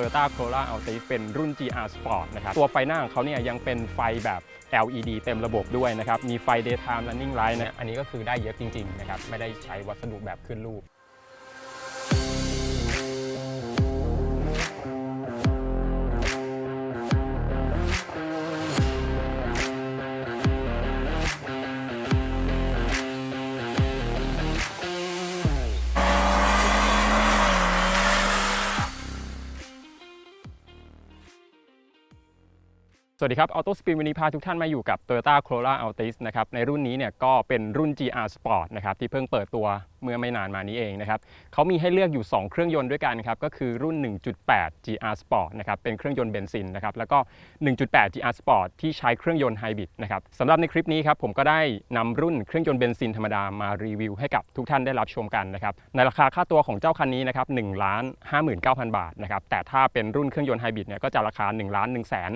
Toyota Corolla Altis เป็นรุ่น GR Sport นะครับ ตัวไฟหน้าของเขาเนี่ยยังเป็นไฟแบบ LED เต็มระบบด้วยนะครับ มีไฟ daytime running light นะ อันนี้ก็คือได้เยอะจริง ๆ นะครับ ไม่ได้ใช้วัสดุแบบขึ้นรูป สวัสดีครับ Auto Spin วันนี้พาทุกท่านมาอยู่กับ Toyota Corolla Altis นะครับ ในรุ่นนี้เนี่ยก็เป็นรุ่น GR Sport นะครับ ที่เพิ่งเปิดตัว เมื่อไม่นานมานี้เองนะครับเขามีให้เลือกอยู่ 2 เครื่องยนต์ด้วยกันครับก็คือรุ่น 1.8 GR Sport นะครับเป็นเครื่องยนต์เบนซินนะครับแล้วก็ 1.8 GR Sport ที่ใช้เครื่องยนต์ไฮบริดนะครับสำหรับในคลิปนี้ครับผมก็ได้นำรุ่นเครื่องยนต์เบนซินธรรมดามารีวิวให้กับทุกท่านได้รับชมกันนะครับในราคาค่าตัวของเจ้าคันนี้นะครับ1ล้าน59,000 บาทนะครับแต่ถ้าเป็นรุ่นเครื่องยนต์ไฮบริดเนี่ยก็จะราคา1ล้าน1แสน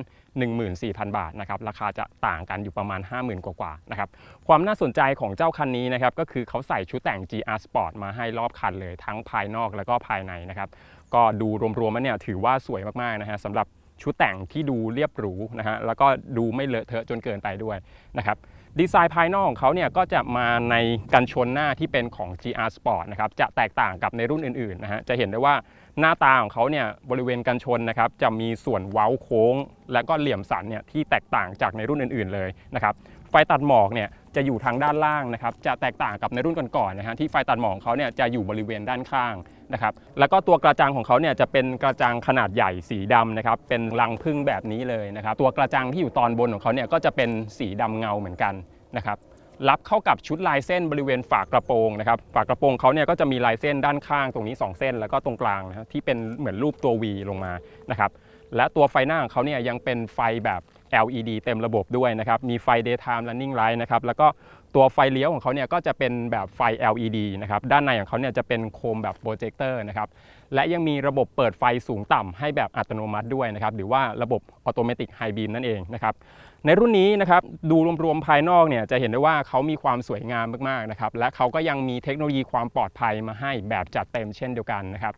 14,000 บาทนะครับราคาจะต่างกันอยู่ประมาณ 50,000 กว่าๆนะครับความน่าสนใจของเจ้าคันนี้นะครับก็คือเขาใส่ชุดแต่ง GR Sport มาให้รอบคันเลยทั้งภายนอกแล้วก็ภายในนะครับ ก็ดูรวมๆแล้วเนี่ยถือว่าสวยมากๆนะฮะสำหรับชุดแต่งที่ดูเรียบหรูนะฮะแล้วก็ดูไม่เลอะเทอะจนเกินไปด้วยนะครับดีไซน์ภายนอกของเขาเนี่ยก็จะมาในกันชนหน้าที่เป็นของ GR Sport นะครับจะแตกต่างกับในรุ่นอื่นๆนะฮะจะเห็นได้ว่าหน้าตาของเขาเนี่ยบริเวณกันชนนะครับจะมีส่วนเว้าโค้ง และก็เหลี่ยมสันเนี่ยที่แตกต่างจากในรุ่นอื่นๆเลยนะครับ ฟตัดหมอกเนี่ยจะอยู่ทางด้านล่างนะครับจะแตกต่างกับในรุ่นก่อนๆนะฮะที่ไฟตัดหมอกเขาเนี่ยจะอยู่บริเวณด้านข้างนะครับแล้วก็ตัวกระจังของเขาเนี่ยจะเป็นกระจังขนาดใหญ่สีดำนะครับเป็นรังพึ่งแบบนี้เลยนะครับตัวกระจังที่อยู่ตอนบนของเขาเนี่ยก็จะเป็นสีดำเงาเหมือนกันนะครับรับเข้ากับชุดลายเส้นบริเวณฝากระโปรงนะครับฝากระโปรงเขาเนี่ยก็จะมีลายเส้นด้านข้างตรงนี้ 2 เส้น แล้วก็ตรงกลางนะฮะที่เป็นเหมือนรูปตัว V ลงมานะครับและตัวไฟหน้าของเขาเนี่ยยังเป็นไฟแบบ LED เต็มระบบด้วยนะครับ มีไฟ daytime running light นะครับ แล้วก็ตัวไฟเลี้ยวของเขาเนี่ยก็จะเป็นแบบไฟ LED นะครับ ด้านในของเขาเนี่ยจะเป็นโคมแบบโปรเจคเตอร์นะครับ และยังมีระบบเปิดไฟสูงต่ำให้แบบอัตโนมัติด้วยนะครับ หรือว่าระบบออโตเมติกไฮบีมนั่นเองนะครับ ในรุ่นนี้นะครับดูรวมๆภายนอกเนี่ยจะเห็นได้ว่าเขามีความสวยงามมากๆนะครับ และเขาก็ยังมีเทคโนโลยีความปลอดภัยมาให้แบบจัดเต็มเช่นเดียวกันนะครับ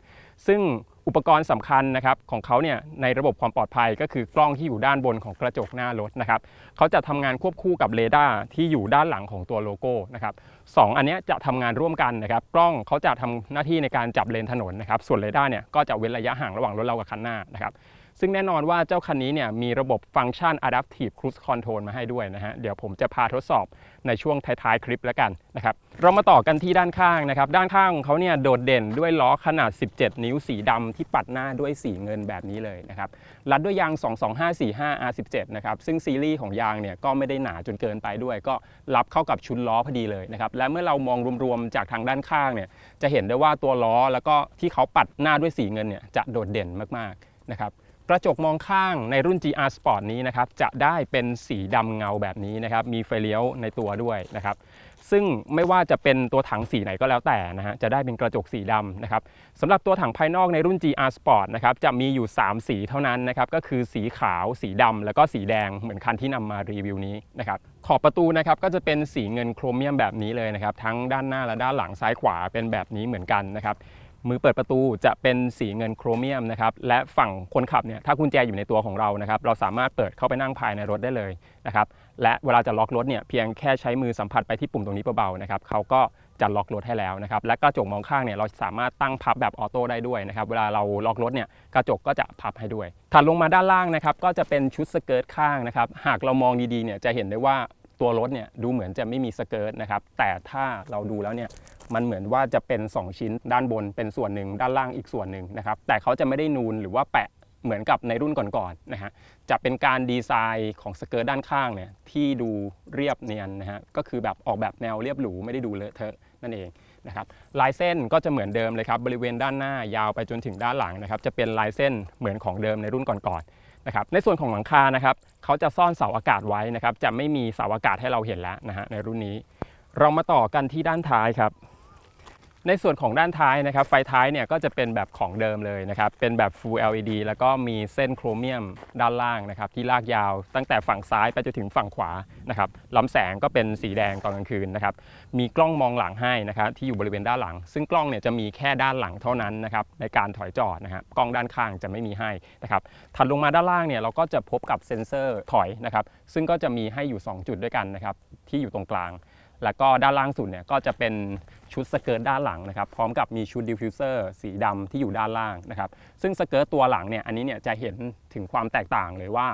ซึ่ง อุปกรณ์สำคัญนะครับของเขาเนี่ยในระบบความปลอดภัยก็คือกล้องที่อยู่ด้านบนของกระจกหน้ารถนะครับเขาจะทำงานควบคู่กับเรดาร์ที่อยู่ด้านหลังของตัวโลโก้นะครับสองอันนี้จะทำงานร่วมกันนะครับ กล้องเขาจะทำหน้าที่ในการจับเลนถนนนะครับ ส่วนเรดาร์เนี่ยก็จะเว้นระยะห่างระหว่างรถเรากับคันหน้านะครับ ซึ่งแน่นอนว่าเจ้าคันนี้เนี่ยมีระบบฟังก์ชัน Adaptive Cruise Control มาให้ด้วยนะฮะ เดี๋ยวผมจะพาทดสอบในช่วงท้ายๆ คลิปแล้วกันนะครับ เรามาต่อกันที่ด้านข้างนะครับ ด้านข้างของเขาเนี่ยโดดเด่นด้วยล้อขนาด 17 นิ้วสีดำที่ปัดหน้าด้วยสีเงินแบบนี้เลยนะครับ รัดด้วยยาง 22545 R17 นะครับ ซึ่งซีรีส์ของยางเนี่ยก็ไม่ได้หนาจนเกินไปด้วย ก็รับเข้ากับชุดล้อพอดีเลยนะครับ และเมื่อเรามองรวมๆจากทางด้านข้างเนี่ย จะเห็นได้ว่าตัวล้อแล้วก็ที่เขาปัดหน้าด้วยสีเงินเนี่ยจะโดดเด่นมากๆนะครับ กระจกมองข้างในรุ่น GR Sport นี้นะครับจะได้เป็นสีดำเงาแบบนี้นะครับมีไฟเลี้ยวในตัวด้วยนะครับซึ่งไม่ว่าจะเป็นตัวถังสีไหนก็แล้วแต่นะฮะจะได้เป็นกระจกสีดำนะครับสำหรับตัวถังภายนอกในรุ่น GR Sport นะครับจะมีอยู่ 3 สีเท่านั้นนะครับก็คือสีขาว สีดำแล้วก็สีแดงเหมือนคันที่นำมารีวิวนี้นะครับขอบประตูนะครับก็จะเป็นสีเงินโครเมียมแบบนี้เลยนะครับทั้งด้านหน้าและด้านหลังซ้ายขวาเป็นแบบนี้เหมือนกันนะครับ มือเปิดประตูจะเป็นสีเงินโครเมียมนะครับและฝั่งคนขับเนี่ยถ้ากุญแจอยู่ในตัวของเรานะครับเราสามารถเปิดเข้าไปนั่งภายในรถได้เลยนะครับและเวลาจะล็อกรถเนี่ยเพียงแค่ใช้มือสัมผัสไปที่ปุ่มตรงนี้เบาๆนะครับเขาก็จะล็อกรถให้แล้วนะครับและกระจกมองข้างเนี่ยเราสามารถตั้งพับแบบออโต้ได้ด้วยนะครับเวลาเราล็อกรถเนี่ยกระจกก็จะพับให้ด้วย ถัดลงมาด้านล่างนะครับก็จะเป็นชุดสเกิร์ตข้างนะครับหากเรามองดีๆเนี่ยจะเห็นได้ว่าตัวรถเนี่ยดูเหมือนจะไม่มีสเกิร์ตนะครับแต่ถ้าเราดูแล้วเนี่ย มันเหมือนว่าจะเป็น 2 ชิ้น ด้านบนเป็นส่วนหนึ่ง ด้านล่างอีกส่วนหนึ่งนะครับแต่เขาจะไม่ได้นูนหรือว่าแปะเหมือนกับในรุ่นก่อนๆนะฮะจะเป็นการดีไซน์ของสเกิร์ตด้านข้างเนี่ยที่ดูเรียบเนียนนะฮะก็คือแบบออกแบบแนวเรียบหรูไม่ได้ดูเลอะเทอะนั่นเองนะครับลายเส้นก็จะเหมือนเดิมเลยครับบริเวณด้านหน้ายาวไปจนถึงด้านหลังนะครับจะเป็นลายเส้นเหมือนของเดิมในรุ่นก่อนๆนะครับในส่วนของหลังคานะครับเขาจะซ่อนเสาอากาศไว้นะครับจะไม่มีเสาอากาศให้เราเห็นแล้วนะฮะในรุ่นนี้ เรามาต่อกันที่ด้านท้ายครับ ในส่วนของด้านท้ายนะครับ ไฟท้ายเนี่ยก็จะเป็นแบบของเดิมเลยนะครับ เป็นแบบ Full LED แล้วก็มีเส้นโครเมียมด้านล่างนะครับ ที่ลากยาวตั้งแต่ฝั่งซ้ายไปจนถึงฝั่งขวานะครับลำแสงก็เป็นสีแดงตอนกลางคืนนะครับ มีกล้องมองหลังให้นะครับที่อยู่บริเวณด้านหลัง ซึ่งกล้องเนี่ยจะมีแค่ด้านหลังเท่านั้นนะครับในการถอยจอดนะครับกล้องด้านข้างจะไม่มีให้นะครับถัดลงมาด้านล่างเนี่ยเราก็จะพบกับเซ็นเซอร์ถอยนะครับ ซึ่งก็จะมีให้อยู่ 2 จุดด้วยกันนะครับที่อยู่ตรงกลาง แล้วก็ด้านล่างสุดเนี่ยก็จะเป็นชุดสเกิร์ตด้านหลังนะครับพร้อมกับมีชุดดิฟฟิวเซอร์สีดำที่อยู่ด้านล่างนะครับซึ่งสเกิร์ตตัวหลังเนี่ยอันนี้เนี่ยจะเห็นถึงความแตกต่างเลยว่า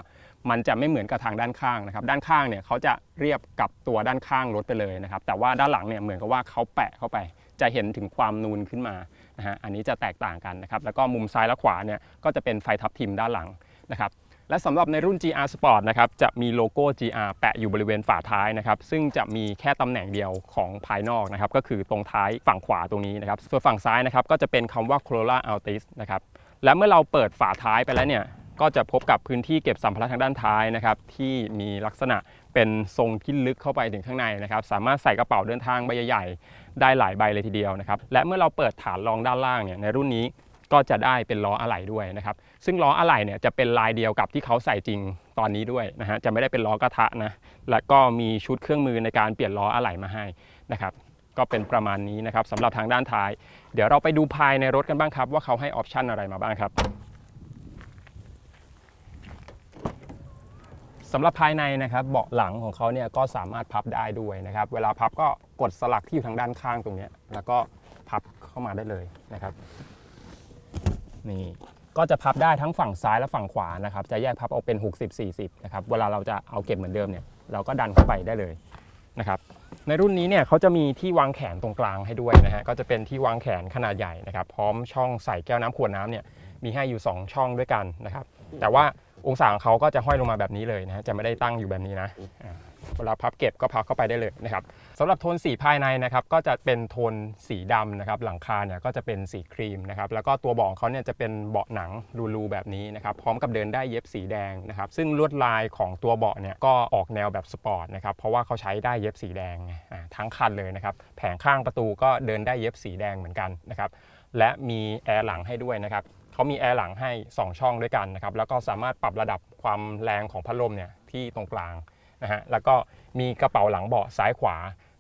มันจะไม่เหมือนกับทางด้านข้างนะครับด้านข้างเนี่ยเขาจะเรียบกับตัวด้านข้างรถไปเลยนะครับแต่ว่าด้านหลังเนี่ยเหมือนกับว่าเขาแปะเข้าไป จะเห็นถึงความนูนขึ้นมานะฮะอันนี้จะแตกต่างกันนะครับแล้วก็มุมซ้ายและขวาเนี่ยก็จะเป็นไฟทับทิมด้านหลังนะครับ และสำหรับในรุ่น GR Sport นะครับจะมีโลโก้ GR แปะอยู่บริเวณฝาท้ายนะครับซึ่งจะมีแค่ตำแหน่งเดียวของภายนอกนะครับก็คือตรงท้ายฝั่งขวาตรงนี้นะครับส่วนฝั่งซ้ายนะครับก็จะเป็นคำว่า Corolla Altis นะครับและเมื่อเราเปิดฝาท้ายไปแล้วเนี่ยก็จะพบกับพื้นที่เก็บสัมภาระทางด้านท้ายนะครับที่มีลักษณะเป็นทรงที่ลึกเข้าไปถึงข้างในนะครับสามารถใส่กระเป๋าเดินทางใบใหญ่ๆได้หลายใบเลยทีเดียวนะครับและเมื่อเราเปิดฐานรองด้านล่างเนี่ยในรุ่นนี้ ก็จะได้เป็นล้ออะไหล่ด้วยนะครับ ซึ่งล้ออะไหล่เนี่ยจะเป็นลายเดียวกับที่เขาใส่จริงตอนนี้ด้วยนะฮะจะไม่ได้เป็นล้อกระทะนะและก็มีชุดเครื่องมือในการเปลี่ยนล้ออะไหล่มาให้นะครับก็เป็นประมาณนี้นะครับสำหรับทางด้านท้าย เดี๋ยวเราไปดูภายในรถกันบ้างครับ ว่าเขาให้ออปชันอะไรมาบ้างครับสำหรับภายในนะครับเบาะหลังของเขาเนี่ยก็สามารถพับได้ด้วยนะครับ เวลาพับก็กดสลักที่อยู่ทางด้านข้างตรงนี้แล้วก็พับเข้ามาได้เลยนะครับ นี่ก็จะพับได้ทั้งฝั่งซ้ายและฝั่งขวานะครับจะแยกพับออกเป็น 60 40นะครับเวลาเราจะเอาเก็บเหมือนเดิมเนี่ยเราก็ดันเข้าไปได้เลยนะครับในรุ่นนี้เนี่ยเขาจะมีที่วางแขนตรงกลางให้ด้วยนะฮะก็จะเป็นที่วางแขนขนาดใหญ่นะครับพร้อมช่องใส่แก้วน้ำขวดน้ำเนี่ยมีให้อยู่ 2 ช่องด้วยกันนะครับแต่ว่าองศาของเขาก็จะห้อยลงมาแบบนี้เลยนะฮะจะไม่ได้ตั้งอยู่แบบนี้นะ เวลาพับเก็บก็พับเข้าไปได้เลยนะครับสำหรับโทนสีภายในนะครับก็จะเป็นโทนสีดำนะครับหลังคาเนี่ยก็จะเป็นสีครีมนะครับแล้วก็ตัวเบาะเขาเนี่ยจะเป็นเบาะหนังรูๆแบบนี้นะครับพร้อมกับเดินได้เย็บสีแดงนะครับซึ่งลวดลายของตัวเบาะเนี่ยก็ออกแนวแบบสปอร์ตนะครับเพราะว่าเขาใช้ได้เย็บสีแดงทั้งคันเลยนะครับแผงข้างประตูก็เดินได้เย็บสีแดงเหมือนกันนะครับและมีแอร์หลังให้ด้วยนะครับเขามีแอร์หลังให้ 2 ช่องด้วยกันนะครับแล้วก็สามารถปรับระดับความแรงของพัดลมเนี่ยที่ตรงกลาง นะฮะแล้วก็มีกระเป๋าหลังเบาะซ้ายขวา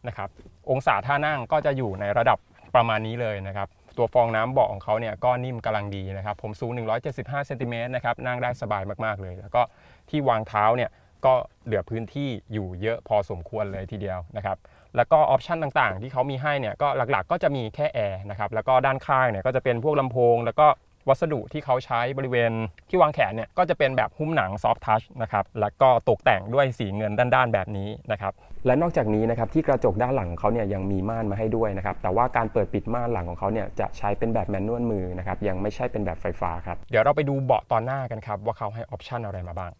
นะครับองศาท่านั่งก็จะอยู่ในระดับประมาณนี้เลยนะครับตัวฟองน้ำเบาะของเขาเนี่ยก็นิ่มกำลังดีนะครับ ผมสูง 175เซนติเมตรนะครับนั่งได้สบายมากๆเลย แล้วก็ที่วางเท้าเนี่ยก็เหลือพื้นที่อยู่เยอะพอสมควรเลยทีเดียวนะครับแล้วก็ออปชันต่างๆ ที่เขามีให้เนี่ยก็หลักๆ ก็จะมีแค่แอร์นะครับแล้วก็ด้านข้างเนี่ยก็จะเป็นพวกลำโพง แล้วก็ วัสดุที่เขาใช้บริเวณที่วางแขนเนี่ยก็จะเป็นแบบหุ้มหนังซอฟทัชนะครับแล้วก็ตกแต่งด้วยสีเงินด้านๆแบบนี้นะครับและนอกจากนี้นะครับที่กระจกด้านหลังของเขาเนี่ยยังมีม่านมาให้ด้วยนะครับแต่ว่าการเปิดปิดม่านหลังของเขาเนี่ยจะใช้เป็นแบบแมนนวลมือนะครับยังไม่ใช่เป็นแบบไฟฟ้าครับเดี๋ยวเราไปดูเบาะตอนหน้ากันครับว่าเขาให้ออปชันอะไรมาบ้าง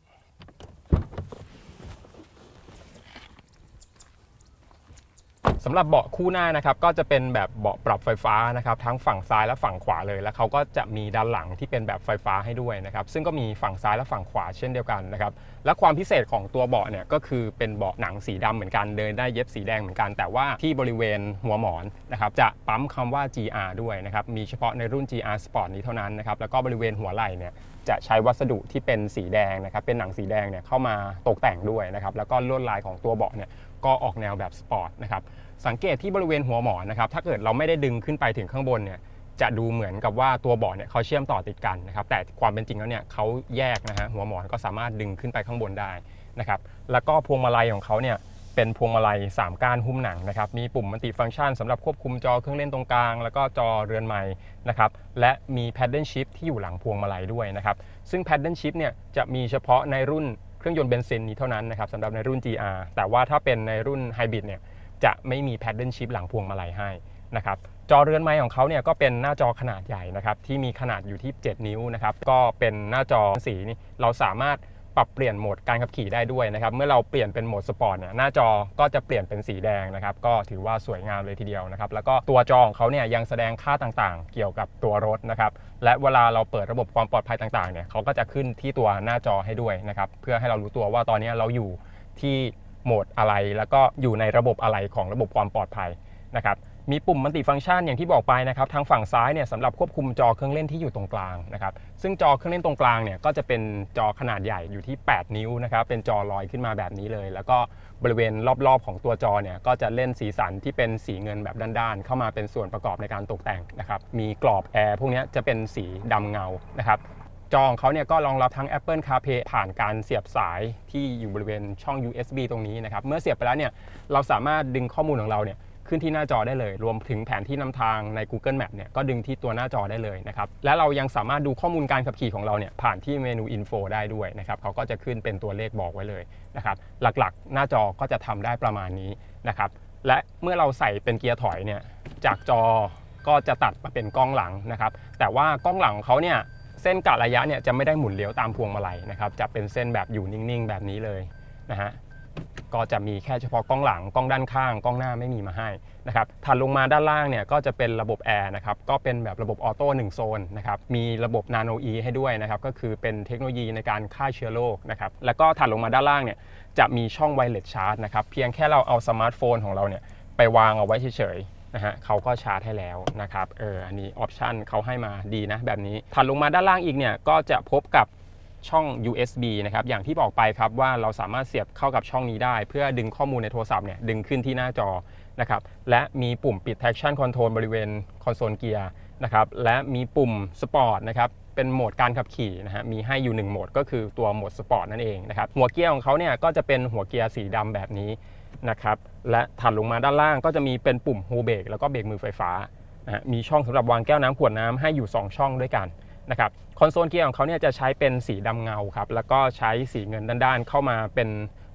สำหรับเบาะคู่หน้านะครับก็จะเป็นแบบเบาะปรับไฟฟ้านะครับทั้งฝั่งซ้ายและฝั่งขวาเลย แล้วเขาก็จะมีด้านหลังที่เป็นแบบไฟฟ้าให้ด้วยนะครับซึ่งก็มีฝั่งซ้ายและฝั่งขวาเช่นเดียวกันนะครับและความพิเศษของตัวเบาะเนี่ยก็คือเป็นเบาะหนังสีดำเหมือนกันเดินได้เย็บสีแดงเหมือนกัน แต่ว่าที่บริเวณหัวหมอนนะครับจะปั๊มคำว่า GR ด้วยนะครับมีเฉพาะในรุ่น GR Sport นี้เท่านั้นนะครับแล้วก็บริเวณหัวไหล่เนี่ยจะใช้วัสดุที่เป็นสีแดงนะครับเป็นหนังสีแดงเนี่ยเข้ามาตกแต่งด้วยนะครับแล้วก็ลวดลายของตัวเบาะเนี่ย ก็ออกแนวแบบสปอร์ตนะครับสังเกตที่บริเวณหัวหมอนนะครับถ้าเกิดเราไม่ได้ดึงขึ้นไปถึงข้างบนเนี่ยจะดูเหมือนกับว่าตัวเบาะเนี่ยเขาเชื่อมต่อติดกันนะครับแต่ความเป็นจริงแล้วเนี่ยเขาแยกนะฮะหัวหมอนก็สามารถดึงขึ้นไปข้างบนได้นะครับแล้วก็พวงมาลัยของเขาเนี่ยเป็นพวงมาลัย 3 ก้านหุ้มหนังนะครับ มีปุ่มมัลติฟังก์ชันสำหรับควบคุมจอเครื่องเล่นตรงกลาง แล้วก็จอเรือนไม้นะครับ และมี paddle shift ที่อยู่หลังพวงมาลัยด้วยนะครับ ซึ่ง paddle shift เนี่ยจะมีเฉพาะในรุ่น เครื่องยนต์เบนซินนี้เท่านั้นนะครับสำหรับในรุ่น GR แต่ว่าถ้าเป็นในรุ่นไฮบริดเนี่ยจะไม่มีแพดเดิลชิพหลังพวงมาลัยให้นะครับจอเรือนไม้ของเขาเนี่ยก็เป็นหน้าจอขนาดใหญ่นะครับที่มีขนาดอยู่ที่ 7 นิ้วนะครับก็เป็นหน้าจอสีนี่เราสามารถ ปรับเปลี่ยนโหมดการขับขี่ได้ด้วยนะครับเมื่อเราเปลี่ยนเป็นโหมดสปอร์ตเนี่ยหน้าจอก็จะเปลี่ยนเป็นสีแดงนะครับก็ถือว่าสวยงามเลยทีเดียวนะครับแล้วก็ตัวจอของเขาเนี่ยยังแสดงค่าต่างๆ เกี่ยวกับตัวรถนะครับและเวลาเราเปิดระบบความปลอดภัยต่างๆเนี่ยเขาก็จะขึ้นที่ตัวหน้าจอให้ด้วยนะครับเพื่อให้เรารู้ตัวว่าตอนนี้เราอยู่ที่โหมดอะไร แล้วก็อยู่ในระบบอะไรของระบบความปลอดภัยนะครับ มีปุ่มมัลติฟังก์ชันอย่างที่บอกไปนะครับทางฝั่งซ้ายเนี่ยสำหรับควบคุมจอเครื่องเล่นที่อยู่ตรงกลางนะครับซึ่งจอเครื่องเล่นตรงกลางเนี่ยก็จะเป็นจอขนาดใหญ่อยู่ที่ 8 นิ้วนะครับเป็นจอลอยขึ้นมาแบบนี้เลย แล้วก็บริเวณรอบๆ ของตัวจอเนี่ยก็จะเล่นสีสันที่เป็นสีเงินแบบด้านๆ เข้ามาเป็นส่วนประกอบในการตกแต่งนะครับมีกรอบแอร์พวกนี้จะเป็นสีดำเงานะครับจอของเขาเนี่ยก็รองรับทั้ง Apple CarPlay ผ่านการเสียบสายที่อยู่บริเวณช่อง USB ตรงนี้นะครับเมื่อเสียบไปแล้วเนี่ยเราสามารถดึงข้อมูลของเราเนี่ย ขึ้นที่หน้าจอได้เลย รวมถึงแผนที่นำทางใน Google Map เนี่ยก็ดึงที่ตัวหน้าจอได้เลยนะครับและเรายังสามารถดูข้อมูลการขับขี่ของเราเนี่ยผ่านที่เมนู Info ได้ด้วยนะครับเขาก็จะขึ้นเป็นตัวเลขบอกไว้เลยนะครับหลักๆ หน้าจอก็จะทำได้ประมาณนี้นะครับและเมื่อเราใส่เป็นเกียร์ถอยเนี่ยจากจอก็จะตัดมาเป็นกล้องหลังนะครับแต่ว่ากล้องหลังของเขาเนี่ยเส้นกะระยะเนี่ยจะไม่ได้หมุนเลี้ยวตามพวงมาลัยนะครับจะเป็นเส้นแบบอยู่นิ่งๆ แบบนี้เลยนะฮะ ก็จะมีแค่เฉพาะกล้องหลังกล้องด้านข้างกล้องหน้าไม่มีมาให้นะครับถัดลงมาด้านล่างเนี่ยก็จะเป็นระบบแอร์นะครับก็เป็นแบบระบบออโต้1โซนนะครับมีระบบนาโนอีให้ด้วยนะครับก็คือเป็นเทคโนโลยีในการฆ่าเชื้อโรคนะครับแล้วก็ถัดลงมาด้านล่างเนี่ยจะมีช่องไวเลสชาร์จนะครับเพียงแค่เราเอาสมาร์ทโฟนของเราเนี่ยไปวางเอาไว้เฉยๆนะฮะเขาก็ชาร์จให้แล้วนะครับ เออ อันนี้ออปชันเขาให้มาดีนะแบบนี้ ถัดลงมาด้านล่างอีกเนี่ย ก็จะพบกับ ช่อง USB นะครับอย่างที่บอกไปครับว่าเราสามารถเสียบเข้ากับช่องนี้ได้ เพื่อดึงข้อมูลในโทรศัพท์เนี่ยดึงขึ้นที่หน้าจอนะครับและมีปุ่มปิด traction control บริเวณคอนโซลเกียร์นะครับและมีปุ่ม Sport นะครับเป็นโหมดการขับขี่นะฮะมีให้อยู่ 1 โหมดก็คือตัวโหมด Sport นั่นเองนะครับหัวเกียร์ของเขาเนี่ยก็จะเป็นหัวเกียร์สีดำแบบนี้นะครับและถัดลงมาด้านล่างก็จะมีเป็นปุ่มโฮเบรกแล้วก็เบรกมือไฟฟ้านะฮะมีช่องสำหรับวางแก้วน้ำขวดน้ำให้อยู่ 2 ช่องด้วยกันนะครับ อนโซลเกียร์ของเขาเนี่ยจะใช้เป็นสีดำเงาครับแล้วก็ใช้สีเงินด้านๆเข้ามาเป็น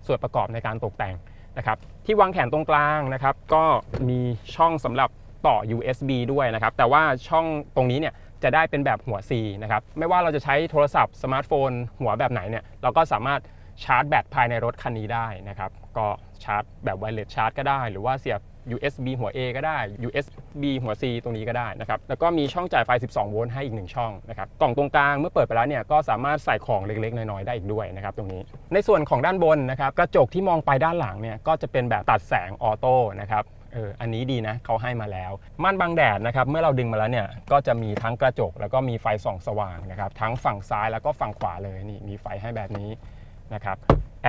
ส่วนประกอบในการตกแต่งนะครับที่วางแขนตรงกลางนะครับ ก็มีช่องสำหรับต่อ USB ด้วยนะครับ แต่ว่าช่องตรงนี้เนี่ยจะได้เป็นแบบหัว C นะครับ ไม่ว่าเราจะใช้โทรศัพท์สมาร์ทโฟน หัวแบบไหนเนี่ย เราก็สามารถชาร์จแบตภายในรถคันนี้ได้นะครับ ก็ชาร์จแบบไวเลสชาร์จก็ได้ หรือว่าเสียบ USB หัว A ก็ได้ USB หัว C ตรงนี้ก็ได้นะครับแล้วก็มีช่องจ่ายไฟ 12 โวลต์ให้อีก1ช่องนะครับกล่องตรงกลางเมื่อเปิดไปแล้วเนี่ยก็สามารถใส่ของเล็กๆ น้อยๆได้อีกด้วยนะครับตรงนี้ ในส่วนของด้านบนนะครับกระจกที่มองไปด้านหลังเนี่ยก็จะเป็นแบบตัดแสงออโต้นะครับเออ อันนี้ดีนะเขาให้มาแล้ว ม่านบังแดดนะครับ เมื่อเราดึงมาแล้วเนี่ย ก็จะมีทั้งกระจก แล้วก็มีไฟส่องสว่างนะครับ ทั้งฝั่งซ้ายแล้วก็ฝั่งขวาเลย นี่ มีไฟให้แบบนี้นะครับ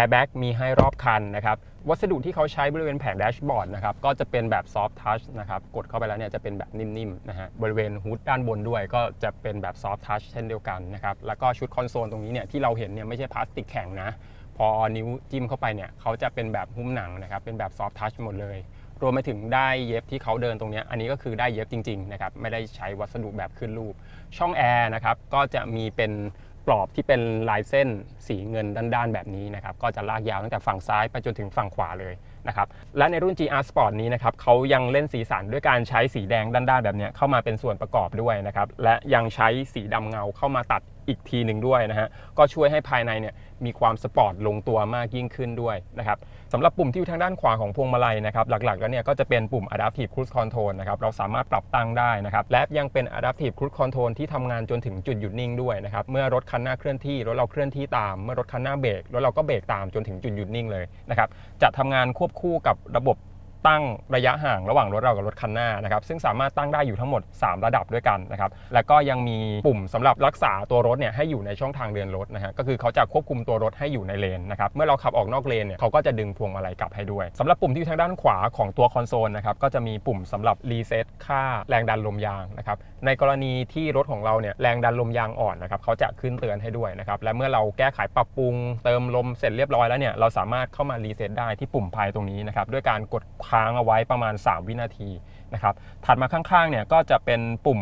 ร์แบ็กมีให้รอบคันนะครับ วัสดุที่เขาใช้บริเวณแผงแดชบอร์ดนะครับ ก็จะเป็นแบบซอฟทัชนะครับ กดเข้าไปแล้วเนี่ยจะเป็นแบบนิ่มๆนะฮะ บริเวณฮูดด้านบนด้วยก็จะเป็นแบบซอฟทัชเช่นเดียวกันนะครับ แล้วก็ชุดคอนโซลตรงนี้เนี่ยที่เราเห็นเนี่ยไม่ใช่พลาสติกแข็งนะ พอนิ้วจิ้มเข้าไปเนี่ยเขาจะเป็นแบบหุ้มหนังนะครับ เป็นแบบซอฟทัชหมดเลย รวมไปถึงได้เย็บที่เขาเดินตรงนี้ อันนี้ก็คือได้เย็บจริงๆนะครับ ไม่ได้ใช้วัสดุแบบขึ้นรูป ช่องแอร์นะครับ ก็จะมีเป็น กรอบที่เป็นลายเส้นสีเงินด้านๆ แบบนี้นะครับก็จะลากยาวตั้งแต่ฝั่งซ้ายไปจนถึงฝั่งขวาเลยนะครับและในรุ่น GR Sport นี้นะครับเขายังเล่นสีสันด้วยการใช้สีแดงด้านๆ แบบนี้เข้ามาเป็นส่วนประกอบด้วยนะครับและยังใช้สีดำเงาเข้ามาตัดอีกทีหนึ่งด้วยนะฮะก็ช่วยให้ภายในเนี่ย มีความสปอร์ตลงตัวมากยิ่งขึ้นด้วยนะครับสำหรับปุ่มที่อยู่ทางด้านขวาของพวงมาลัยนะครับหลักๆแล้วเนี่ยก็จะเป็นปุ่ม Adaptive Cruise Control นะครับเราสามารถปรับตั้งได้นะครับและยังเป็น Adaptive Cruise Control ที่ทำงานจนถึงจุดหยุดนิ่งด้วยนะครับเมื่อรถคันหน้าเคลื่อนที่รถเราเคลื่อนที่ตาม เมื่อรถคันหน้าเบรกรถเราก็เบรกตามจนถึงจุดหยุดนิ่งเลยนะครับจะทำงานควบคู่กับระบบ ตั้งระยะห่างระหว่างรถเรากับรถคันหน้านะครับซึ่งสามารถตั้งได้อยู่ทั้งหมด 3 ระดับด้วยกันนะครับแล้วก็ยังมีปุ่มสำหรับรักษาตัวรถเนี่ยให้อยู่ในช่องทางเดินรถนะฮะก็คือเขาจะควบคุมตัวรถให้อยู่ในเลนนะครับเมื่อเราขับออกนอกเลนเนี่ยเขาก็จะดึงพวงมาลัยกลับให้ด้วยสำหรับปุ่มที่อยู่ทางด้านขวาของตัวคอนโซลนะครับก็จะมีปุ่มสำหรับรีเซ็ตค่าแรงดันลมยางนะครับในกรณีที่รถของเราเนี่ยแรงดันลมยางอ่อนนะครับเขาจะขึ้นเตือนให้ด้วยนะครับและเมื่อเราแก้ไขปรับปรุงเติมลมเสร็จเรียบร้อยแล้วเนี่ยเราสามารถเข้ามารีเซ็ตได้ที่ปุ่มพายตรงนี้นะครับด้วยการกดค้างเอาไว้ประมาณ 3 วินาทีนะครับถัดมาข้างๆเนี่ยก็จะเป็นปุ่ม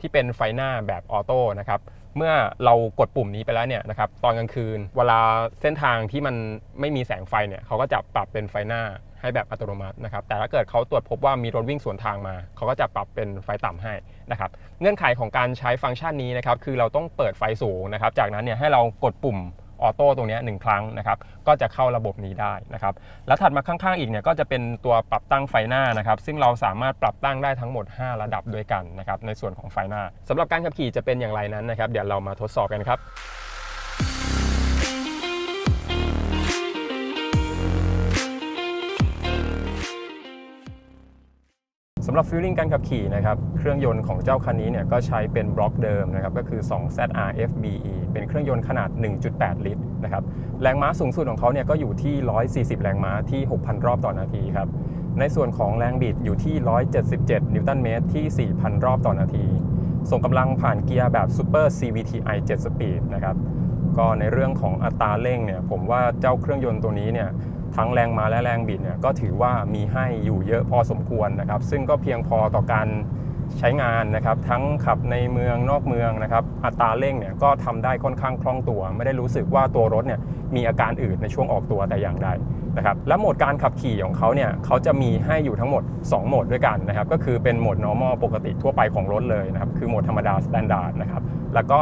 ที่เป็นไฟหน้าแบบออโต้นะครับเมื่อเรากดปุ่มนี้ไปแล้วเนี่ยนะครับตอนกลางคืน เวลาเส้นทางที่มันไม่มีแสงไฟเนี่ยเขาก็จะปรับเป็นไฟหน้า ให้แบบอัตโนมัตินะครับ แต่ถ้าเกิดเขาตรวจพบว่ามีรถวิ่งสวนทางมา เขาก็จะปรับเป็นไฟต่ำให้นะครับ เงื่อนไขของการใช้ฟังก์ชันนี้นะครับ คือเราต้องเปิดไฟสูงนะครับ จากนั้นเนี่ยให้เรากดปุ่มออโต้ตรงนี้หนึ่งครั้งนะครับ ก็จะเข้าระบบนี้ได้นะครับ แล้วถัดมาข้างๆอีกเนี่ยก็จะเป็นตัวปรับตั้งไฟหน้านะครับ ซึ่งเราสามารถปรับตั้งได้ทั้งหมด 5 ระดับด้วยกันนะครับ ในส่วนของไฟหน้าสำหรับการขับขี่จะเป็นอย่างไรนั้นนะครับ เดี๋ยวเรามาทดสอบกันครับ สำหรับฟีลลิ่งการขับขี่นะครับเครื่องยนต์ของเจ้าคันนี้เนี่ยก็ใช้เป็นบล็อกเดิมนะครับก็คือ 2ZR FBE เป็นเครื่องยนต์ขนาด 1.8 ลิตรนะครับแรงม้าสูงสุดของเขาเนี่ยก็อยู่ที่ 140 แรงม้าที่ 6,000 รอบต่อนาทีครับในส่วนของแรงบิดอยู่ที่ 177 นิวตันเมตรที่ 4,000 รอบต่อนาที ส่งกำลังผ่านเกียร์แบบ Super CVTi 7 Speed นะครับก็ในเรื่องของอัตราเร่งเนี่ยผมว่าเจ้าเครื่องยนต์ตัวนี้เนี่ย ทั้งแรงมาและแรงบิดเนี่ยก็ถือว่ามีให้อยู่เยอะพอสมควรนะครับ ซึ่งก็เพียงพอต่อการใช้งานนะครับ ทั้งขับในเมืองนอกเมืองนะครับ อัตราเร่งเนี่ยก็ทำได้ค่อนข้างคล่องตัว ไม่ได้รู้สึกว่าตัวรถเนี่ยมีอาการอื่นในช่วงออกตัวแต่อย่างใด นะครับและโหมดการขับขี่ของเขาเนี่ยเขาจะมีให้อยู่ทั้งหมด 2 โหมดด้วยกันนะครับก็คือเป็นโหมด normal ปกติทั่วไปของรถเลยนะครับคือโหมดธรรมดา standard นะครับแล้วก็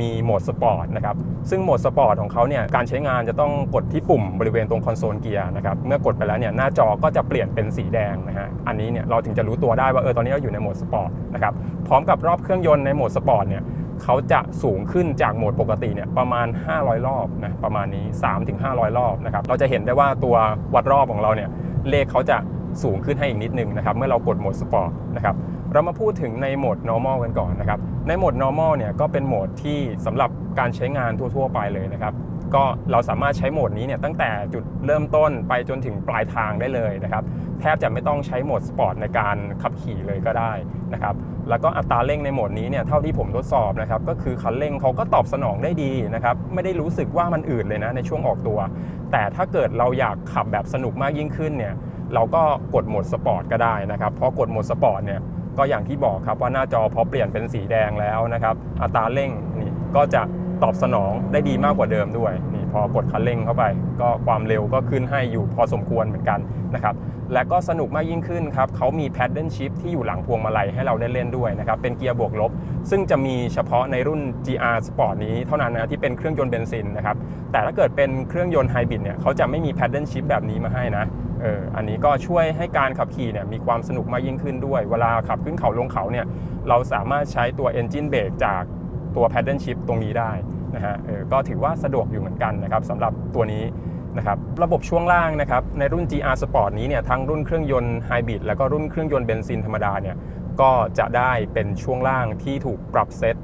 มีโหมดสปอร์ตนะครับซึ่งโหมดสปอร์ตของเขาเนี่ยการใช้งานจะต้องกดที่ปุ่มบริเวณตรงคอนโซลเกียร์นะครับเมื่อกดไปแล้วเนี่ยหน้าจอก็จะเปลี่ยนเป็นสีแดงนะฮะอันนี้เนี่ยเราถึงจะรู้ตัวได้ว่าเออตอนนี้เราอยู่ในโหมดสปอร์ตนะครับพร้อมกับรอบเครื่องยนต์ในโหมดสปอร์ตเนี่ย เขาจะสูงขึ้นจากโหมดปกติเนี่ยประมาณ 500 รอบนะประมาณนี้ 3-500 รอบนะครับเราจะเห็นได้ว่าตัววัดรอบของเราเนี่ยเลขเขาจะสูงขึ้นให้อีกนิดนึงนะครับเมื่อเรากดโหมดสปอร์ตนะครับเรามาพูดถึงในโหมด normal กันก่อนนะครับในโหมด normal เนี่ยก็เป็นโหมดที่สำหรับการใช้งานทั่ว ๆ ไปเลยนะครับก็เราสามารถใช้โหมดนี้เนี่ยตั้งแต่จุดเริ่มต้นไปจนถึงปลายทางได้เลยนะครับแทบจะไม่ต้องใช้โหมดสปอร์ตในการขับขี่เลยก็ได้นะครับ แล้วก็อัตราเร่งในโหมดนี้เนี่ยเท่าที่ผมทดสอบนะครับก็คือคันเร่งเขาก็ตอบสนองได้ดีนะครับไม่ได้รู้สึกว่ามันอืดเลยนะในช่วงออกตัว แต่ถ้าเกิดเราอยากขับแบบสนุกมากยิ่งขึ้นเนี่ยเราก็กดโหมดสปอร์ตก็ได้นะครับเพราะกดโหมดสปอร์ตเนี่ยก็อย่างที่บอกครับว่าหน้าจอพอเปลี่ยนเป็นสีแดงแล้วนะครับอัตราเร่งนี่ก็จะตอบสนองได้ดีมากกว่าเดิมด้วย อกดคันเร่งเข้าไป ก็ความเร็วก็ขึ้นให้อยู่พอสมควรเหมือนกันนะครับและก็สนุกมากยิ่งขึ้นครับเขามี paddle shift ที่อยู่หลังพวงมาลัยให้เราได้เล่นด้วยนะครับเป็นเกียร์บวกลบ ซึ่งจะมีเฉพาะในรุ่น GR Sport นี้เท่านั้นนะที่เป็นเครื่องยนต์เบนซินนะครับแต่ถ้าเกิดเป็นเครื่องยนต์ไฮบริดเนี่ยเขาจะไม่มี paddle shift แบบนี้มาให้นะเอออันนี้ก็ช่วยให้การขับขี่เนี่ยมีความสนุกมากยิ่งขึ้นด้วย เวลาขับขึ้นเขาลงเขาเนี่ยเราสามารถใช้ตัว engine brake จากตัว paddle shift ตรงนี้ได้ นะฮะก็ถือว่าสะดวกอยู่เหมือนกันนะครับสำหรับตัวนี้นะครับระบบช่วงล่างนะครับในรุ่น GR Sport นี้เนี่ยทั้งรุ่นเครื่องยนต์ไฮบริดแล้วก็รุ่นเครื่องยนต์เบนซินธรรมดาเนี่ยก็จะได้เป็นช่วงล่างที่ถูกปรับเซต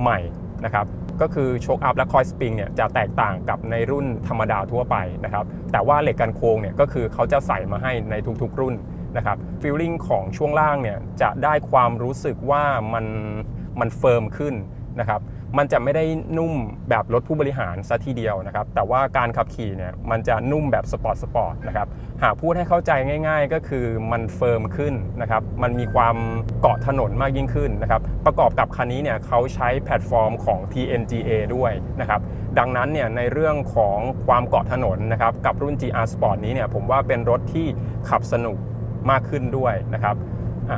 ใหม่นะครับก็คือโชคอัพและคอยสปริงเนี่ยจะแตกต่างกับในรุ่นธรรมดาทั่วไปนะครับแต่ว่าเหล็กกันโค้งเนี่ยก็คือเขาจะใส่มาให้ในทุกๆรุ่นนะครับฟีลลิ่งของช่วงล่างเนี่ยจะได้ความรู้สึกว่ามันมันเฟิร์มขึ้นนะครับ มันจะไม่ได้นุ่มแบบรถผู้บริหารซะทีเดียวนะครับ แต่ว่าการขับขี่เนี่ยมันจะนุ่มแบบสปอร์ตสปอร์ตนะครับ หากพูดให้เข้าใจง่าย ๆ ก็คือมันเฟิร์มขึ้นนะครับ มันมีความเกาะถนนมากยิ่งขึ้นนะครับ ประกอบกับคันนี้เนี่ยเขาใช้แพลตฟอร์มของ TNGA ด้วยนะครับ ดังนั้นเนี่ยในเรื่องของความเกาะถนนนะครับกับรุ่น GR Sport นี้เนี่ยผมว่าเป็นรถที่ขับสนุกมากขึ้นด้วยนะครับ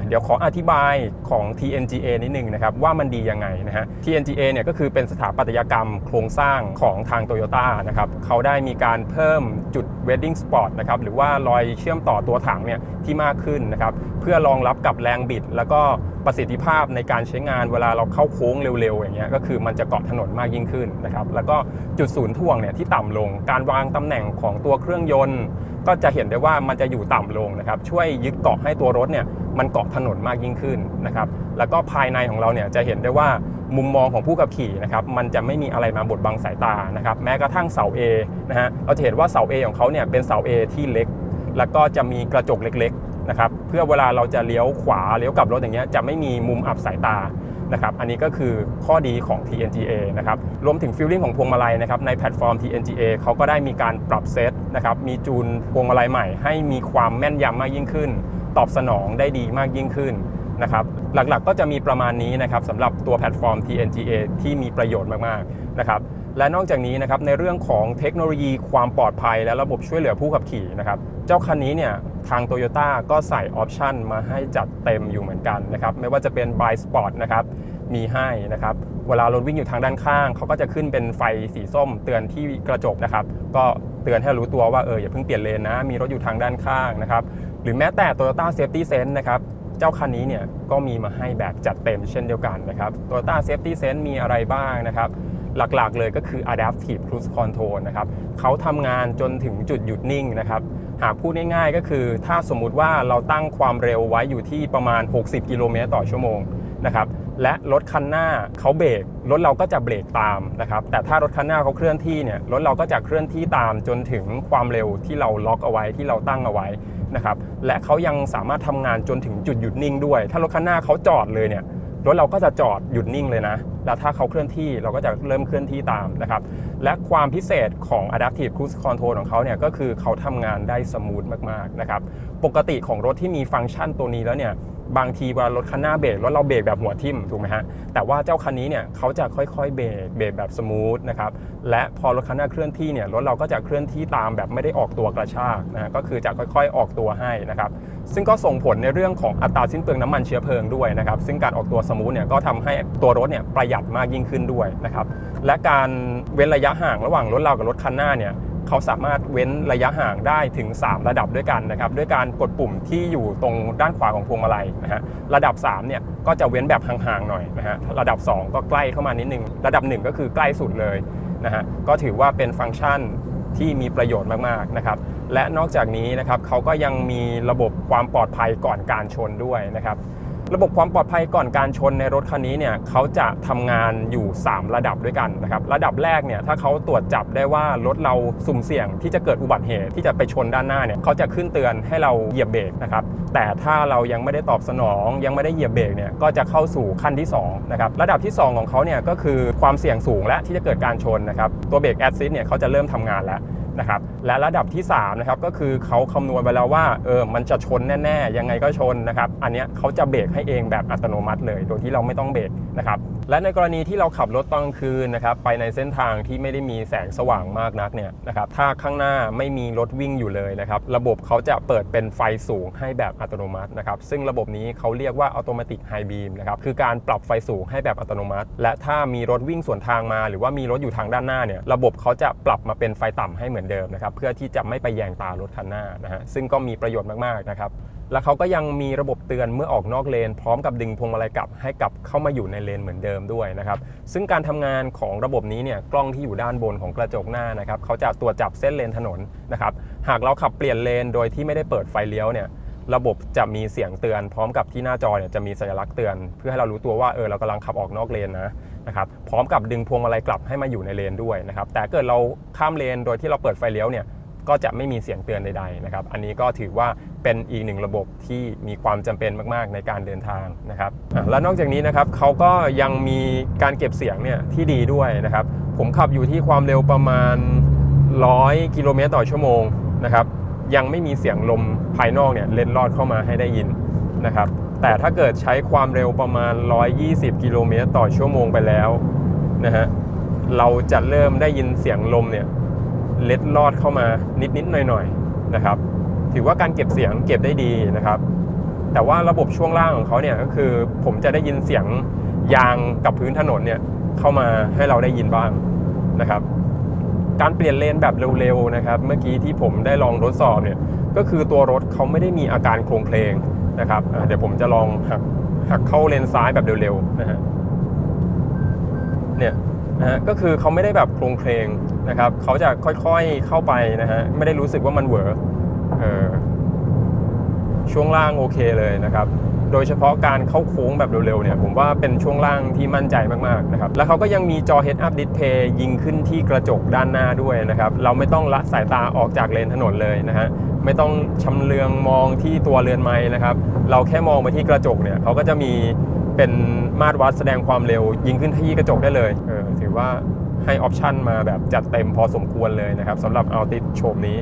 เดี๋ยวขออธิบายของ TNGA นิดนึงนะครับว่ามันดียังไงนะฮะ TNGA เนี่ยก็คือเป็นสถาปัตยกรรมโครงสร้างของทาง Toyota นะครับเขาได้มีการเพิ่มจุด Wedding Spot นะครับหรือว่ารอยเชื่อมต่อตัวถังเนี่ยที่มากขึ้นนะครับเพื่อรองรับกับแรงบิด แล้วก็ประสิทธิภาพในการใช้งานเวลาเราเข้าโค้งเร็วๆอย่างเงี้ยก็คือมันจะเกาะถนนมากยิ่งขึ้นนะครับแล้วก็จุดศูนย์ถ่วงเนี่ยที่ต่ำลงการวางตำแหน่งของตัวเครื่องยนต์ก็จะเห็นได้ว่ามันจะอยู่ต่ำลงนะครับ ช่วยยึดเกาะให้ตัวรถเนี่ยมันเกาะถนนมากยิ่งขึ้นนะครับ แล้วก็ภายในของเราเนี่ยจะเห็นได้ว่ามุมมองของผู้ขับขี่นะครับ มันจะไม่มีอะไรมาบดบังสายตานะครับ แม้กระทั่งเสา A นะฮะเราจะเห็นว่าเสา A ของเขาเนี่ยเป็นเสา A ที่เล็ก แล้วก็จะมีกระจกเล็กๆนะครับ เพื่อเวลาเราจะเลี้ยวขวาเลี้ยวกลับรถอย่างเงี้ยจะไม่มีมุมอับสายตา นะครับอันนี้ก็คือข้อดีของ TNGA นะครับรวมถึงฟิลลิ่งของพวงมาลัยนะครับในแพลตฟอร์ม TNGA เขาก็ได้มีการปรับเซตนะครับมีจูนพวงมาลัยใหม่ ให้มีความแม่นยำมากยิ่งขึ้น ตอบสนองได้ดีมากยิ่งขึ้นนะครับหลักๆก็จะมีประมาณนี้นะครับสำหรับตัวแพลตฟอร์ม TNGA ที่มีประโยชน์มากๆนะครับ และนอกจากนี้นะครับในเรื่องของเทคโนโลยีความปลอดภัย และระบบช่วยเหลือผู้ขับขี่นะครับเจ้าคันนี้เนี่ยทาง Toyota ก็ใส่ออปชันมาให้จัดเต็มอยู่เหมือนกันนะครับไม่ว่าจะเป็น By Spot นะครับมีให้นะครับเวลารถวิ่งอยู่ทางด้านข้าง เขาก็จะขึ้นเป็นไฟสีส้ม เตือนที่กระจกนะครับก็เตือนให้รู้ตัวว่าเอออย่าเพิ่งเปลี่ยนเลนนะ มีรถอยู่ทางด้านข้างนะครับหรือแม้แต่ Toyota Safety Sense นะครับเจ้าคันนี้เนี่ยก็มีมาให้แบบจัดเต็มเช่นเดียวกันนะครับ Toyota Safety Sense มีอะไรบ้างนะครับ หลักๆ เลยก็คือ adaptive cruise control นะครับเขาทำงานจนถึงจุดหยุดนิ่งนะครับหากพูดง่ายๆก็คือ ถ้าสมมุติว่าเราตั้งความเร็วไว้อยู่ที่ประมาณ 60 กิโลเมตรต่อชั่วโมงนะครับและรถคันหน้าเขาเบรกรถเราก็จะเบรกตามนะครับแต่ถ้ารถคันหน้าเขาเคลื่อนที่เนี่ยรถเราก็จะเคลื่อนที่ตามจนถึงความเร็วที่เราล็อกเอาไว้ที่เราตั้งเอาไว้นะครับและเขายังสามารถทำงานจนถึงจุดหยุดนิ่งด้วย ถ้ารถคันหน้าเขาจอดเลยเนี่ย รถเราก็จะจอดหยุดนิ่งเลยนะ แล้วถ้าเขาเคลื่อนที่เราก็จะเริ่มเคลื่อนที่ตามนะครับ และความพิเศษของ Adaptive Cruise Control ของเขาเนี่ยก็คือเขาทำงานได้สมูทมากๆนะครับ ปกติของรถที่มีฟังก์ชันตัวนี้แล้วเนี่ยบางทีเวลารถคันหน้าเบรกรถเราเบรกแบบหัวทิ่มถูกไหมฮะแต่ว่าเจ้าคันนี้เนี่ยเขาจะค่อยๆเบรกเบรกแบบสมูทนะครับและพอรถคันหน้าเคลื่อนที่เนี่ยรถเราก็จะเคลื่อนที่ตามแบบไม่ได้ออกตัวกระชากนะก็คือจะค่อยๆออกตัวให้นะครับ ซึ่งก็ส่งผลในเรื่องของอัตราสิ้นเปลืองน้ำมันเชื้อเพลิงด้วยนะครับ ซึ่งการออกตัวสมูทเนี่ยก็ทำให้ตัวรถเนี่ยประหยัดมากยิ่งขึ้นด้วยนะครับ และการเว้นระยะห่างระหว่างรถเรากับรถคันหน้าเนี่ยเขาสามารถเว้นระยะห่างได้ถึง 3 ระดับด้วยกันนะครับด้วยการกดปุ่มที่อยู่ตรงด้านขวาของพวงมาลัยนะฮะระดับ3เนี่ยก็จะเว้นแบบห่างๆหน่อยนะฮะระดับ 2 ก็ใกล้เข้ามานิดนึง ระดับ 1 ก็คือใกล้สุดเลยนะฮะก็ถือว่าเป็นฟังก์ชัน ที่มีประโยชน์มากๆนะครับ และนอกจากนี้นะครับเขาก็ยังมีระบบความปลอดภัยก่อนการชนด้วยนะครับ ระบบความปลอดภัยก่อนการชนในรถคันนี้เนี่ยเขาจะทำงานอยู่ 3 ระดับด้วยกันนะครับระดับแรกเนี่ยถ้าเขาตรวจจับได้ว่ารถเราสุ่มเสี่ยงที่จะเกิดอุบัติเหตุที่จะไปชนด้านหน้าเนี่ยเขาจะขึ้นเตือนให้เราเหยียบเบรกนะครับแต่ถ้าเรายังไม่ได้ตอบสนอง ยังไม่ได้เหยียบเบรกเนี่ยก็จะเข้าสู่ขั้นที่2นะครับระดับที่ 2 ของเขาเนี่ยก็คือความเสี่ยงสูงและที่จะเกิดการชนนะครับตัวเบรกแอดซิสเนี่ยเขาจะเริ่มทำงานแล้ว นะครับและระดับที่3นะครับก็คือเขาคำนวณไปแล้วว่าเออมันจะชนแน่ๆ ยังไงก็ชนนะครับอันนี้เขาจะเบรกให้เองแบบอัตโนมัติเลย โดยที่เราไม่ต้องเบรกนะครับ และในกรณีที่เราขับรถตอนกลางคืนนะครับไปในเส้นทางที่ไม่ได้มีแสงสว่างมากนักเนี่ยนะครับถ้าข้างหน้าไม่มีรถวิ่งอยู่เลยนะครับระบบเขาจะเปิดเป็นไฟสูงให้แบบอัตโนมัตินะครับซึ่งระบบนี้เขาเรียกว่า Automatic High Beam นะครับคือการปรับไฟสูงให้แบบอัตโนมัติ และถ้ามีรถวิ่งสวนทางมา หรือว่ามีรถอยู่ทางด้านหน้าเนี่ยระบบเขาจะปรับมาเป็นไฟต่ำให้เหมือนเดิมนะครับเพื่อที่จะไม่ไปแยงตารถคันหน้านะฮะซึ่งก็มีประโยชน์มากๆนะครับ และเขาก็ยังมีระบบเตือนเมื่อออกนอกเลน พร้อมกับดึงพวงมาลัยกลับให้กลับเข้ามาอยู่ในเลนเหมือนเดิมด้วยนะครับซึ่งการทำงานของระบบนี้เนี่ยกล้องที่อยู่ด้านบนของกระจกหน้านะครับเขาจะตรวจจับเส้นเลนถนนนะครับหากเราขับเปลี่ยนเลนโดยที่ไม่ได้เปิดไฟเลี้ยวเนี่ยระบบจะมีเสียงเตือน พร้อมกับที่หน้าจอเนี่ยจะมีสัญลักษณ์เตือน เพื่อให้เรารู้ตัวว่าเออเรากำลังขับออกนอกเลนนะนะครับพร้อมกับดึงพวงมาลัยกลับให้มาอยู่ในเลนด้วยนะครับแต่เกิดเราข้ามเลนโดยที่เราเปิดไฟเลี้ยวเนี่ย ก็จะไม่มีเสียงเตือนใดๆนะครับ อันนี้ก็ถือว่าเป็นอีกหนึ่งระบบที่มีความจำเป็นมากๆในการเดินทางนะครับและนอกจากนี้นะครับเขาก็ยังมีการเก็บเสียงเนี่ยที่ดีด้วยนะครับ ผมขับอยู่ที่ความเร็วประมาณ 100 กิโลเมตรต่อชั่วโมงนะครับ ยังไม่มีเสียงลมภายนอกเนี่ยเล็ดลอดเข้ามาให้ได้ยินนะครับ แต่ถ้าเกิดใช้ความเร็วประมาณ 120 กิโลเมตรต่อชั่วโมงไปแล้วนะฮะเราจะเริ่มได้ยินเสียงลมเนี่ย เล็ดลอดเข้ามานิดๆหน่อยๆนะครับ ถือว่าการเก็บเสียงเก็บได้ดีนะครับ แต่ว่าระบบช่วงล่างของเขาเนี่ยก็คือผมจะได้ยินเสียงยางกับพื้นถนนเนี่ยเข้ามาให้เราได้ยินบ้างนะครับ การเปลี่ยนเลนแบบเร็วๆนะครับ เมื่อกี้ที่ผมได้ลองทดสอบเนี่ยก็คือตัวรถเขาไม่ได้มีอาการโครงเคลงนะครับเดี๋ยวผมจะลองหักหักเข้าเลนซ้ายแบบเร็วๆนะฮะเนี่ยนะฮะก็คือเขาไม่ได้แบบโครงเคลง นะครับเขาจะค่อยๆเข้าไปนะฮะไม่ได้รู้สึกว่ามันเวอเออช่วงล่างโอเคเลยนะครับ โดยเฉพาะการเข้าโค้งแบบเร็วๆเนี่ยผมว่าเป็นช่วงล่างที่มั่นใจมากๆนะครับแล้วเขาก็ยังมีจอ Head Up Display ยิงขึ้นที่กระจกด้านหน้าด้วยนะครับเราไม่ต้องละสายตาออกจากเลนถนนเลยนะฮะไม่ต้องชำเลืองมองที่ตัวเรือนไม้นะครับ เราแค่มองไปที่กระจกเนี่ยเขาก็จะมีเป็นมาตรวัดแสดงความเร็ว ยิงขึ้นที่กระจกได้เลยเออถือว่า ให้ออปชันมาแบบจัดเต็มพอสมควรเลยนะครับสำหรับ Altis โฉมนี้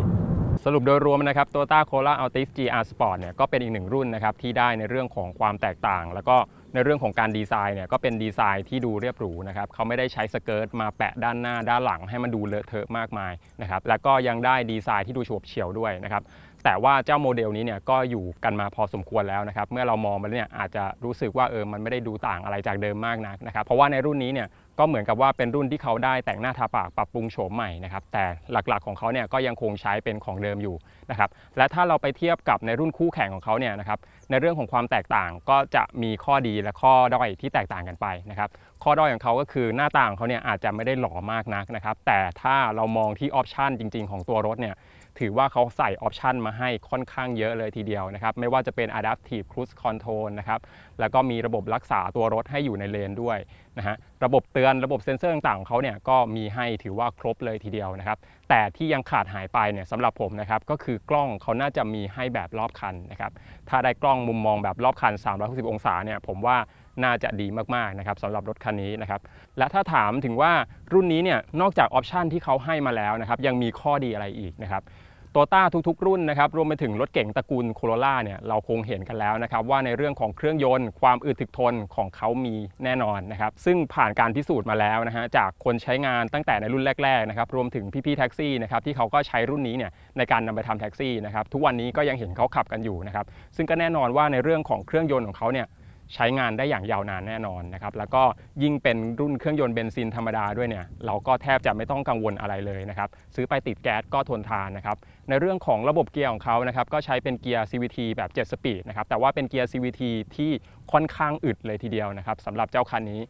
สรุปโดยรวมนะครับ Toyota Corolla Altis GR Sport เนี่ยก็เป็นอีกหนึ่งรุ่นนะครับที่ได้ในเรื่องของความแตกต่าง แล้วก็ในเรื่องของการดีไซน์เนี่ยก็เป็นดีไซน์ที่ดูเรียบหรูนะครับเขาไม่ได้ใช้สเกิร์ตมาแปะด้านหน้าด้านหลังให้มันดูเลอะเทอะมากมายนะครับแล้วก็ยังได้ดีไซน์ที่ดูโฉบเฉี่ยวด้วยนะครับ แต่ว่าเจ้าโมเดลนี้เนี่ยก็อยู่กันมาพอสมควรแล้วนะครับ เมื่อเรามองมันเนี่ยอาจจะรู้สึกว่าเออมันไม่ได้ดูต่างอะไรจากเดิมมากนักนะครับ เพราะว่าในรุ่นนี้เนี่ยก็เหมือนกับว่าเป็นรุ่นที่เขาได้แต่งหน้าทาปากปรับปรุงโฉมใหม่นะครับ แต่หลักๆของเขาเนี่ยก็ยังคงใช้เป็นของเดิมอยู่นะครับ และถ้าเราไปเทียบกับในรุ่นคู่แข่งของเขาเนี่ยนะครับ ในเรื่องของความแตกต่างก็จะมีข้อดีและข้อด้อยที่แตกต่างกันไปนะครับ ข้อด้อยของเขาก็คือหน้าต่างเขาเนี่ยอาจจะไม่ได้หล่อมากนักนะครับ แต่ถ้าเรามองที่ออปชันจริง ๆ ของตัวรถเนี่ย ถือว่าเขาใส่ออปชันมาให้ค่อนข้างเยอะเลยทีเดียวนะครับ ไม่ว่าจะเป็น Adaptive Cruise Control นะครับ แล้วก็มีระบบรักษาตัวรถให้อยู่ในเลนด้วยนะฮะ ระบบเตือนระบบเซ็นเซอร์ต่างๆของเขาเนี่ยก็มีให้ถือว่าครบเลยทีเดียวนะครับ แต่ที่ยังขาดหายไปเนี่ยสำหรับผมนะครับ ก็คือกล้องเขาน่าจะมีให้แบบรอบคันนะครับ ถ้าได้กล้องมุมมองแบบรอบคัน 360 องศาเนี่ยผมว่าน่าจะดีมากๆนะครับสำหรับรถคันนี้นะครับและถ้าถามถึงว่ารุ่นนี้เนี่ยนอกจากออปชันที่เขาให้มาแล้วนะครับยังมีข้อดีอะไรอีกนะครับ โตต้าทุกๆ รุ่นนะครับรวมไปถึงรถเก๋งตระกูลโคโรล่าเนี่ยเราคงเห็นกันแล้วนะครับว่าในเรื่องของเครื่องยนต์ ความอึดถึกทนของเขามีแน่นอนนะครับซึ่งผ่านการพิสูจน์มาแล้วนะฮะจากคนใช้งานตั้งแต่ในรุ่นแรกๆนะครับรวมถึงพี่ๆแท็กซี่นะครับที่เขาก็ใช้รุ่นนี้เนี่ยในการนำไปทำแท็กซี่นะครับทุกวันนี้ก็ยังเห็นเขาขับกันอยู่นะครับซึ่งก็แน่นอนว่าในเรื่องของเครื่องยนต์ของเขาเนี่ย ใช้งานได้อย่างยาวนานแน่นอนนะครับแล้วก็ยิ่งเป็นรุ่นเครื่องยนต์เบนซินธรรมดาด้วยเนี่ยเราก็แทบจะไม่ต้องกังวลอะไรเลยนะครับซื้อไปติดแก๊สก็ทนทานนะครับในเรื่องของระบบเกียร์ของเขานะครับก็ใช้เป็นเกียร์ CVT แบบ 7 สปีดนะครับแต่ว่าเป็นเกียร์ CVT ที่ค่อนข้างอึดเลยทีเดียวนะครับสำหรับเจ้าคันนี้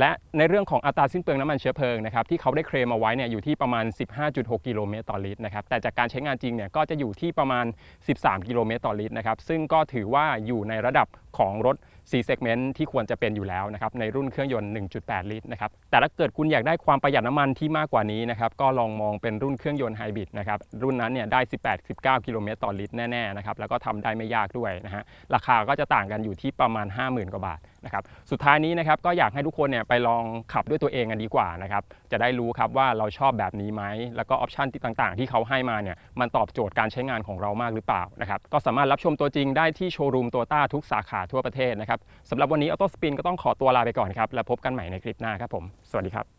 และในเรื่องของอัตราสิ้นเปลืองน้ำมันเชื้อเพลิงนะครับที่เขาได้เคลมเอาไว้เนี่ยอยู่ที่ประมาณ 15.6 กิโลเมตรต่อลิตรนะครับแต่จากการใช้งานจริงเนี่ยก็จะอยู่ที่ประมาณ 13 กิโลเมตรต่อลิตรนะครับซึ่งก็ถือว่าอยู่ในระดับ ของรถ4 segment ที่ควรจะเป็นอยู่แล้วนะครับในรุ่นเครื่องยนต์ 1.8 ลิตรนะครับแต่ถ้าเกิดคุณอยากได้ความประหยัดน้ำมันที่มากกว่านี้นะครับก็ลองมองเป็นรุ่นเครื่องยนต์ไฮบริดนะครับรุ่นนั้นเนี่ยได้ 18-19 กิโลเมตรต่อลิตรแน่ๆนะครับแล้วก็ทำได้ไม่ยากด้วยนะฮะราคาก็จะต่างกันอยู่ที่ประมาณ 50,000 กว่าบาทนะครับสุดท้ายนี้นะครับก็อยากให้ทุกคนเนี่ยไปลองขับด้วยตัวเองกันดีกว่านะครับจะได้รู้ครับว่าเราชอบแบบนี้ไหมแล้วก็ออปชันที่ต่างๆ ที่เขาให้มาเนี่ยมันตอบโจทย์การใช้งานของเรามากหรือเปล่านะครับก็สามารถรับชมตัวจริงได้ที่โชว์รูมโตต้าทุกสาขาทั่วประเทศนะครับสำหรับวันนี้ออโต้สปินก็ต้องขอตัวลาไปก่อนครับ แล้วพบกันใหม่ในคลิปหน้าครับผม สวัสดีครับ